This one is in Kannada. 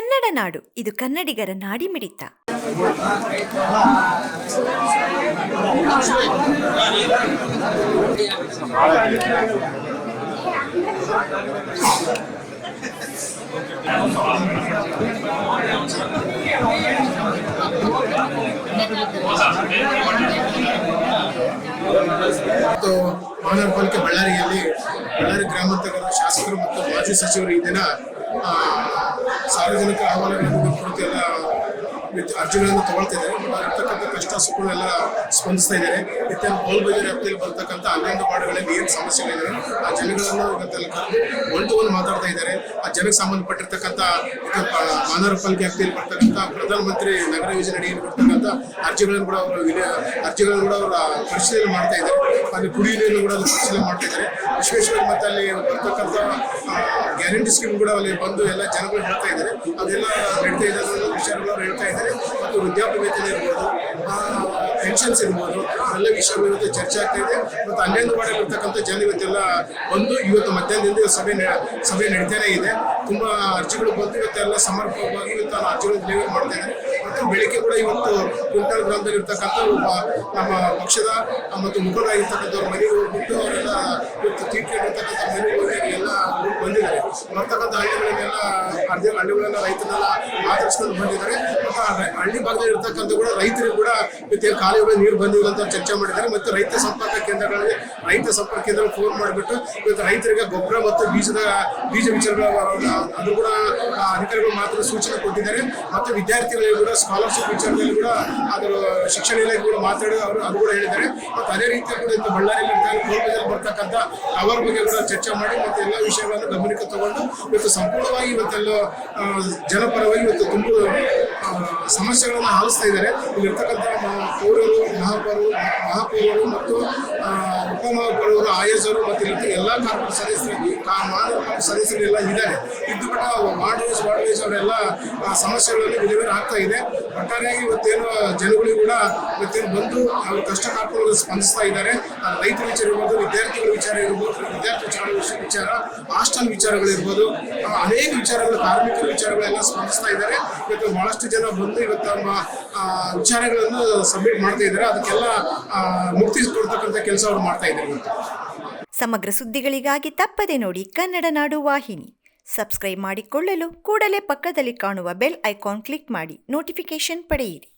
ಕನ್ನಡ ನಾಡು. ಇದು ಕನ್ನಡಿಗರ ನಾಡಿಮಿಡಿತ ಮತ್ತು ಮಹಾನಗರ ಪಾಲಿಕೆ ಬಳ್ಳಾರಿಯಲ್ಲಿ ಬಳ್ಳಾರಿ ಗ್ರಾಮಾಂತರ ಶಾಸಕರು ಮತ್ತು ಮಾಜಿ ಸಚಿವರು ಈ ದಿನ ಸಾರ್ವಜನಿಕ ಅಹವಾಲುಗಳನ್ನು ಕುರಿತು ಎಲ್ಲ ಅರ್ಜಿಗಳನ್ನು ತಗೊಳ್ತಾ ಇದ್ದಾರೆ ಇರ್ತಕ್ಕಂಥ ಕಷ್ಟ ಸುಖಗಳೆಲ್ಲ ಸ್ಪಂದಿಸ್ತಾ ಇದ್ದಾರೆ. ಮತ್ತೆ ಗೋಲ್ಬಜಾರ್ ವ್ಯಾಪ್ತಿಯಲ್ಲಿ ಬರ್ತಕ್ಕಂಥ ಹನ್ನೊಂದು ವಾರ್ಡ್ಗಳಲ್ಲಿ ಏನು ಸಮಸ್ಯೆಗಳಿದ್ದಾರೆ ಆ ಜನಗಳನ್ನು ಇವತ್ತೆಲ್ಲ ಕರೆದು ಒನ್ ಮಾತಾಡ್ತಾ ಇದ್ದಾರೆ. ಆ ಜನಕ್ಕೆ ಸಂಬಂಧಪಟ್ಟಿರ್ತಕ್ಕಂಥ ಮಾನವ ಪಾಲಿಕೆ ವ್ಯಾಪ್ತಿಯಲ್ಲಿ ಬರ್ತಕ್ಕಂಥ ಪ್ರಧಾನಮಂತ್ರಿ ನಗರ ಯೋಜನೆ ಅಡಿಯಲ್ಲಿ ಬರ್ತಕ್ಕಂಥ ಅರ್ಜಿಗಳನ್ನು ಕೂಡ ಅವರು ಅರ್ಜಿಗಳನ್ನು ಕೂಡ ಅವರ ಪರಿಶೀಲನೆ ಮಾಡ್ತಾ ಇದ್ದಾರೆ. ಅಲ್ಲಿ ಕುಡಿಯುವ ಕೂಡ ಪರಿಶೀಲನೆ ಮಾಡ್ತಾ ಇದ್ದಾರೆ. ವಿಶೇಷವಾಗಿ ಮತ್ತೆ ಅಲ್ಲಿ ಬರ್ತಕ್ಕಂಥ ಗ್ಯಾರಂಟಿ ಸ್ಕೀಮ್ ಕೂಡ ಅಲ್ಲಿ ಬಂದು ಎಲ್ಲ ಜನಗಳು ಹೇಳ್ತಾ ಇದ್ದಾರೆ. ಅದೆಲ್ಲ ನಡೀತಾ ಇದೆ ವಿಚಾರಗಳು ಅವ್ರು ಹೇಳ್ತಾ ಇದ್ದಾರೆ. ಮತ್ತು ವೃದ್ಧಾಪ್ಯ ವೇತನ ಇರ್ಬೋದು ಪೆನ್ಷನ್ಸ್ ಇರ್ಬೋದು ಎಲ್ಲ ವಿಷಯಗಳ ಇವತ್ತು ಚರ್ಚೆ ಆಗ್ತಾ ಇದೆ. ಮತ್ತು ಅಲ್ಲಿಂದ ಮಾಡಿರ್ತಕ್ಕಂಥ ಜನ ಇವತ್ತೆಲ್ಲ ಬಂದು ಇವತ್ತು ಮಧ್ಯಾಹ್ನದಿಂದ ಸಭೆ ಸಭೆ ನಡೀತಾನೆ ಇದೆ. ತುಂಬ ಅರ್ಜಿಗಳು ಬಂದು ಇವತ್ತೆಲ್ಲ ಸಮರ್ಪಕವಾಗಿ ಇವತ್ತು ಅರ್ಜಿಗಳು ಡೆಲಿವರಿ ಮಾಡ್ತಾ ಮತ್ತು ಬೆಳಿಗ್ಗೆ ಕೂಡ ಇವತ್ತು ಕುಂಟಾಳ ಗ್ರಾಮದಲ್ಲಿ ಇರ್ತಕ್ಕಂಥ ನಮ್ಮ ಪಕ್ಷದ, ಮತ್ತು ಮುಖಂಡರಾಗಿರ್ತಕ್ಕಂಥವ್ರ ಮನೆಗೆ ಹೋಗ್ಬಿಟ್ಟು ಅವರೆಲ್ಲ ಇವತ್ತು ತೀರ್ಕೊಂಡಿರ್ತಕ್ಕಂಥ ಮನೆಗೆ ಹೋಗಿ ಎಲ್ಲ ಬಂದಿದ್ದಾರೆ. ಬರ್ತಕ್ಕಂಥ ಹಳ್ಳಿಗಳನ್ನೆಲ್ಲ, ಅರ್ಧ ಹಳ್ಳಿಗಳನ್ನ ರೈತರನ್ನೆಲ್ಲ ಆಚರಿಸ್ಕೊಂಡು ಬಂದಿದ್ದಾರೆ. ಮತ್ತು ಹಳ್ಳಿ ಭಾಗದಲ್ಲಿ ಇರ್ತಕ್ಕಂಥ ಕೂಡ ರೈತರಿಗೆ ಕೂಡ ಮತ್ತೆ ಕಾಲುವೆ ನೀರು ಬಂದಿಲ್ಲ ಅಂತ ಚರ್ಚೆ ಮಾಡಿದ್ದಾರೆ. ಮತ್ತು ರೈತ ಸಂಪರ್ಕ ಕೇಂದ್ರಗಳಲ್ಲಿ ರೈತ ಸಂಪರ್ಕ ಕೇಂದ್ರ ಫೋನ್ ಮಾಡಿಬಿಟ್ಟು ಇವತ್ತು ರೈತರಿಗೆ ಗೊಬ್ಬರ ಮತ್ತು ಬೀಜದ ಬೀಜ ವಿಚಾರಗಳ ಅದು ಕೂಡ ಅಧಿಕಾರಿಗಳು ಮಾತ್ರ ಸೂಚನೆ ಕೊಟ್ಟಿದ್ದಾರೆ. ಮತ್ತು ವಿದ್ಯಾರ್ಥಿಗಳಿಗೆ ಕೂಡ ಸ್ಕಾಲರ್ಶಿಪ್ ವಿಚಾರದಲ್ಲಿ ಕೂಡ ಅದರ ಶಿಕ್ಷಣ ಇಲಾಖೆ ಕೂಡ ಮಾತಾಡಿ ಅವರು ಅದು ಕೂಡ ಹೇಳಿದ್ದಾರೆ. ಮತ್ತು ಅದೇ ರೀತಿ ಕೂಡ ಇಂಥ ಬಳ್ಳಾರಿಯಲ್ಲಿ ಕೋಲ್ಕದಲ್ಲಿ ಬರ್ತಕ್ಕಂಥ ಅವರ ಬಗ್ಗೆ ಕೂಡ ಚರ್ಚೆ ಮಾಡಿ ಮತ್ತು ಎಲ್ಲ ವಿಷಯಗಳನ್ನು ಗಮನಕ್ಕೆ ತಗೊಂಡು ಇವತ್ತು ಸಂಪೂರ್ಣವಾಗಿ ಇವತ್ತೆಲ್ಲ ಜನಪರವಾಗಿ ಇವತ್ತು ತುಂಬ ಸಮಸ್ಯೆಗಳನ್ನು ಆಲಿಸ್ತಾ ಇದ್ದಾರೆ. ಇಲ್ಲಿರ್ತಕ್ಕಂಥ ಮ- ಪೌರರು ಮಹಾಪೌರರು ಮತ್ತು ಉಪಮಹಾಪೌರರು ಆಯೋಜರು ಮತ್ತು ರೀತಿ ಎಲ್ಲ ಕಾರ್ಪೊರೇಟ್ ಸದಸ್ಯರು ಪಾಲಿಕೆ ಸದಸ್ಯರೆಲ್ಲ ಇದ್ದಾರೆ. ಇದ್ದು ಕೂಡ ವಾರ್ಡ್ ವೈಸ್ ಅವರೆಲ್ಲ ಸಮಸ್ಯೆಗಳಲ್ಲಿ ವಿಲೇವಾರಿ ಆಗ್ತಾ ಇದೆ. ಒಟ್ಟಾರೆಯಾಗಿ ಇವತ್ತೇನು ಜನಗಳು ಕೂಡ ಇವತ್ತೇನು ಬಂದು ಅವ್ರ ಕಷ್ಟ ಕಾರ್ಪೊರೇಟ್ ಸ್ಪಂದಿಸ್ತಾ ಇದ್ದಾರೆ. ರೈತರ ವಿಚಾರ ಇರ್ಬೋದು, ವಿದ್ಯಾರ್ಥಿಗಳ ವಿಚಾರ ಇರ್ಬೋದು, ವಿದ್ಯಾರ್ಥಿ ವಿಚಾರ ವಿಚಾರ, ಹಾಸ್ಟೆಲ್ ವಿಚಾರಗಳಿರ್ಬೋದು ಅನೇಕ ವಿಚಾರಗಳು, ಕಾರ್ಮಿಕರ ವಿಚಾರಗಳೆಲ್ಲ ಸ್ಪಂದಿಸ್ತಾ ಇದ್ದಾರೆ. ಇವತ್ತು ಬಹಳಷ್ಟು ಜನ ಬಂದು ಇವತ್ತು ತಮ್ಮ ವಿಚಾರಗಳನ್ನು ಸಬ್ಮಿಟ್ ಮಾಡ್ತಾ ಇದ್ದಾರೆ. ಅದಕ್ಕೆಲ್ಲ ಮುಕ್ತಿ ಕೊಡ್ತಕ್ಕಂಥ ಕೆಲಸ ಅವ್ರು ಮಾಡ್ತಾ ಇದ್ದಾರೆ ಸಮಗ್ರ ಸುದ್ದಿಗಳಿಗಾಗಿ ತಪ್ಪದೆ ನೋಡಿ ಕನ್ನಡ ನಾಡು ವಾಹಿನಿ. ಸಬ್ಸ್ಕ್ರೈಬ್ ಮಾಡಿಕೊಳ್ಳಲು ಕೂಡಲೇ ಪಕ್ಕದಲ್ಲಿ ಕಾಣುವ ಬೆಲ್ ಐಕಾನ್ ಕ್ಲಿಕ್ ಮಾಡಿ. ನೋಟಿಫಿಕೇಶನ್ ಪಡೆಯಿರಿ.